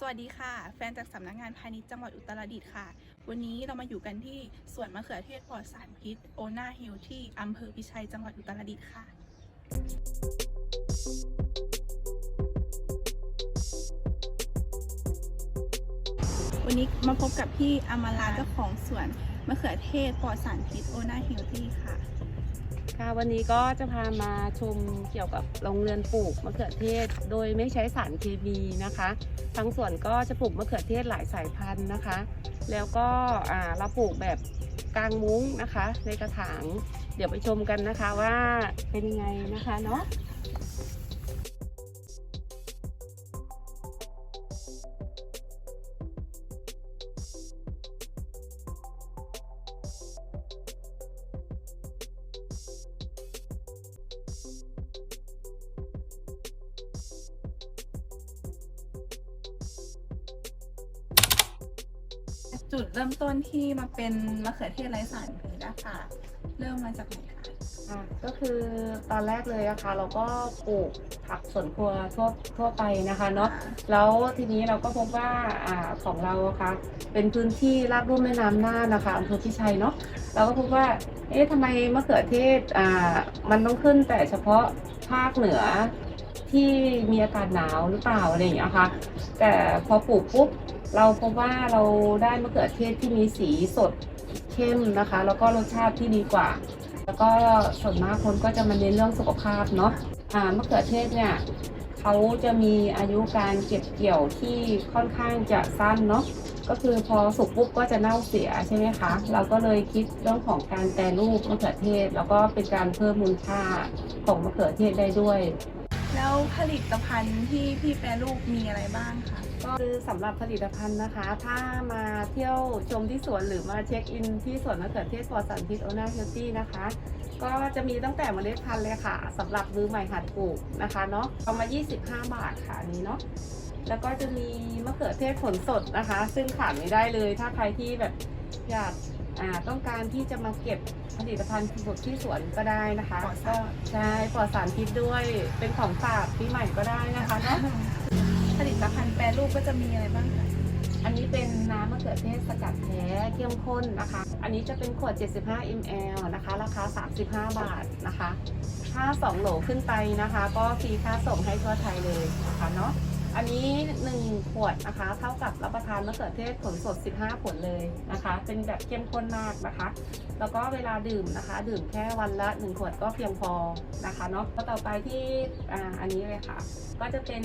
สวัสดีค่ะ แฟนจากสำนักงานพาณิชย์จังหวัดอุตรดิตถ์ค่ะ วันนี้เรามาอยู่กันที่สวนมะเขือเทศปลอดสารพิษโอนาฮิลที่อำเภอพิชัยจังหวัดอุตรดิตถ์ค่ะ วันนี้มาพบกับพี่อมราเจ้าของสวนมะเขือเทศปลอดสารพิษโอนาฮิลที่ค่ะ ค่ะวันนี้ก็จะพามาชมเกี่ยวกับโรงเรือนปลูกมะเขือเทศ โดยไม่ใช้สารเคมีนะคะ ทั้งส่วนก็จะปลูกมะเขือเทศหลายสายพันธุ์นะคะ แล้วก็เราปลูกแบบกลางมุ้งนะคะ ในกระถาง เดี๋ยวไปชมกันนะคะว่าเป็นยังไงนะคะเนาะ จุดเริ่มต้นที่มาเป็นมะเขือเทศไร้สารพิษนะคะเริ่มมาจากไหนคะอะก็คือตอนแรกเลยอะค่ะเราก็ปลูกผักสวนครัวทั่วทั่วไปนะคะเนาะแล้วทีนี้เราก็พบว่าอ่าของเราอะค่ะเป็นพื้นที่ราบรุ่มแม่น้ำน่านนะคะอำเภอพิชัยเนาะเราก็พบว่าเอ๊ะทำไมมะเขือเทศอ่ามันต้องขึ้นแต่เฉพาะภาคเหนือ ที่มีอากาศหนาวหรือเปล่าอะไรอย่างเงี้ยค่ะ แต่พอปลูกปุ๊บเราพบว่าเราได้มะเขือเทศที่มีสีสดเข้มนะคะ แล้วก็รสชาติที่ดีกว่า แล้วก็ส่วนมากคนก็จะมาเน้นเรื่องสุขภาพเนาะอ่ามะเขือเทศเนี่ยเขาจะมีอายุการเก็บเกี่ยวที่ค่อนข้างจะสั้นเนาะก็คือพอสุกปุ๊บก็จะเน่าเสียใช่ไหมคะ เราก็เลยคิดเรื่องของการแปรรูปมะเขือเทศ แล้วก็เป็นการเพิ่มมูลค่าของมะเขือเทศได้ด้วย แล้วผลิตภัณฑ์ที่พี่แปรรูปมีอะไรบ้างคะก็คือสำหรับผลิตภัณฑ์นะคะ ถ้ามาเที่ยวชมที่สวนหรือมาเช็คอินที่สวนมะเขือเทศปลอดสารพิษโอนาเฮลตี้นะคะ ก็จะมีตั้งแต่เมล็ดพันธุ์เลยค่ะสำหรับมือใหม่หัดปลูกนะคะเนาะเอามา 25 บาทค่ะอันนี้เนาะแล้วก็จะมีมะเขือเทศผลสดนะคะ ซึ่งขาดไม่ได้เลย ถ้าใครที่แบบอยากต้องการที่จะมาเก็บ ผลิตภัณฑ์สดที่สวนก็ได้นะคะปลอดก็สารใช่ปลอดสารพิษด้วยเป็นของฝากปีใหม่ก็ได้นะคะเนาะผลิตภัณฑ์แปรรูปก็จะมีอะไรบ้างคะอันนี้เป็นน้ำมะเขือเทศสกัดแท้เข้มข้นนะคะ อันนี้จะเป็นขวด 75 ml นะคะ ราคา 35 บาทนะคะ ถ้า 2 โหลขึ้นไปนะคะ ก็ฟรีค่าส่งให้ทั่วไทยเลยนะคะเนาะ อันนี้ 1 ขวดนะคะ เท่ากับรับประทานมะเขือเทศผลสด 15 ผลเลยนะคะ เป็นแบบเข้มข้นมากนะคะ แล้วก็เวลาดื่มนะคะ ดื่มแค่วันละ 1 ขวดก็เพียงพอนะคะเนาะก็ต่อไปที่อ่าอันนี้เลยค่ะ ก็จะเป็น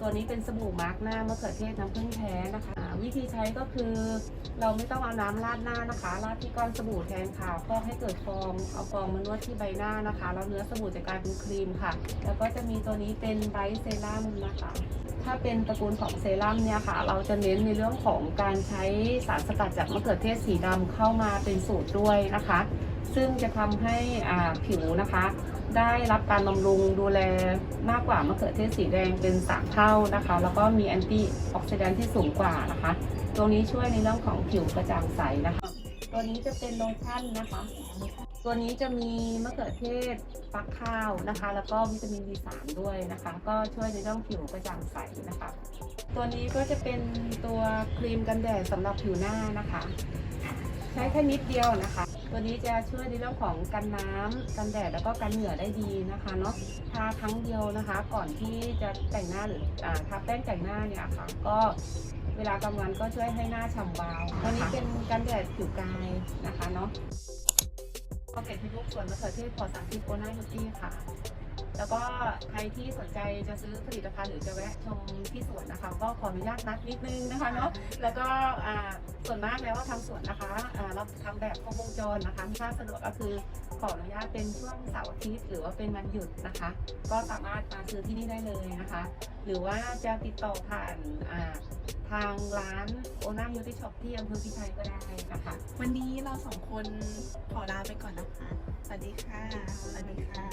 ตัวนี้เป็นสบู่มาร์กหน้ามะเขือเทศน้ำผึ้งแท้นะคะวิธีใช้ก็คือ เราไม่ต้องเอาน้ำราดหน้านะคะราดที่ก้อนสบู่แทนค่ะฟอกให้เกิดฟองเอาฟองมานวดที่ใบหน้านะคะแล้วเนื้อสบู่จะกลายเป็นครีมค่ะ แล้วก็จะมีตัวนี้เป็นไบรท์เซรั่มนะคะถ้าเป็นตระกูลของเซรั่มเนี่ยค่ะ เราจะเน้นในเรื่องของการใช้สารสกัดจากมะเขือเทศสีดำเข้ามาเป็นสูตรด้วยนะคะ ซึ่งจะทำให้อ่าผิวนะคะ ได้รับการบำรุงดูแลมากกว่ามะเขือเทศสีแดงเป็นสามเท่านะคะ แล้วก็มีแอนตี้ออกซิแดนท์ที่สูงกว่านะคะตัวนี้ช่วยในเรื่องของผิวกระจ่างใสนะคะ ตัวนี้จะเป็นโลชั่นนะคะ ตัวนี้จะมีมะเขือเทศฟักข้าวนะคะ แล้วก็วิตามิน B3 ด้วยนะคะ ก็ช่วยในเรื่องผิวกระจ่างใสนะคะ ตัวนี้ก็จะเป็นตัวครีมกันแดดสำหรับผิวหน้านะคะ ใช้แค่นิดเดียวนะคะ ตัวนี้จะช่วยในเรื่องของกันน้ำกันแดดแล้วก็กันเหงื่อได้ดีนะคะเนาะทาครั้งเดียวนะคะ ก่อนที่จะแต่งหน้าหรืออ่าทาแป้งแต่งหน้าเนี่ยค่ะ ก็เวลากลางวันก็ช่วยให้หน้าฉ่ำวาวตัวนี้เป็นกันแดดผิวกายนะคะเนาะ ก็เก็บที่ลูกสวนมะเขือเทศปลอดสารพิษโอนายูตี้ค่ะ แล้วก็ใครที่สนใจจะซื้อผลิตภัณฑ์หรือจะแวะชมที่สวนนะคะ ก็ขออนุญาตนัดนิดนึงนะคะเนาะแล้วก็อ่าส่วนมากแล้วว่าทางสวนนะคะอ่าเราทำแบบครบวงจรนะคะถ้าสะดวกก็คือขออนุญาตเป็นช่วงเสาร์อาทิตย์หรือว่าเป็นวันหยุดนะคะ ก็สามารถมาซื้อที่นี่ได้เลยนะคะ หรือว่าจะติดต่อผ่านอ่า ทางร้านโอนายูทิช็อปที่อำเภอพิชัยก็ได้นะคะ วันนี้เราสองคนขอลาไปก่อนนะคะ สวัสดีค่ะ สวัสดีค่ะ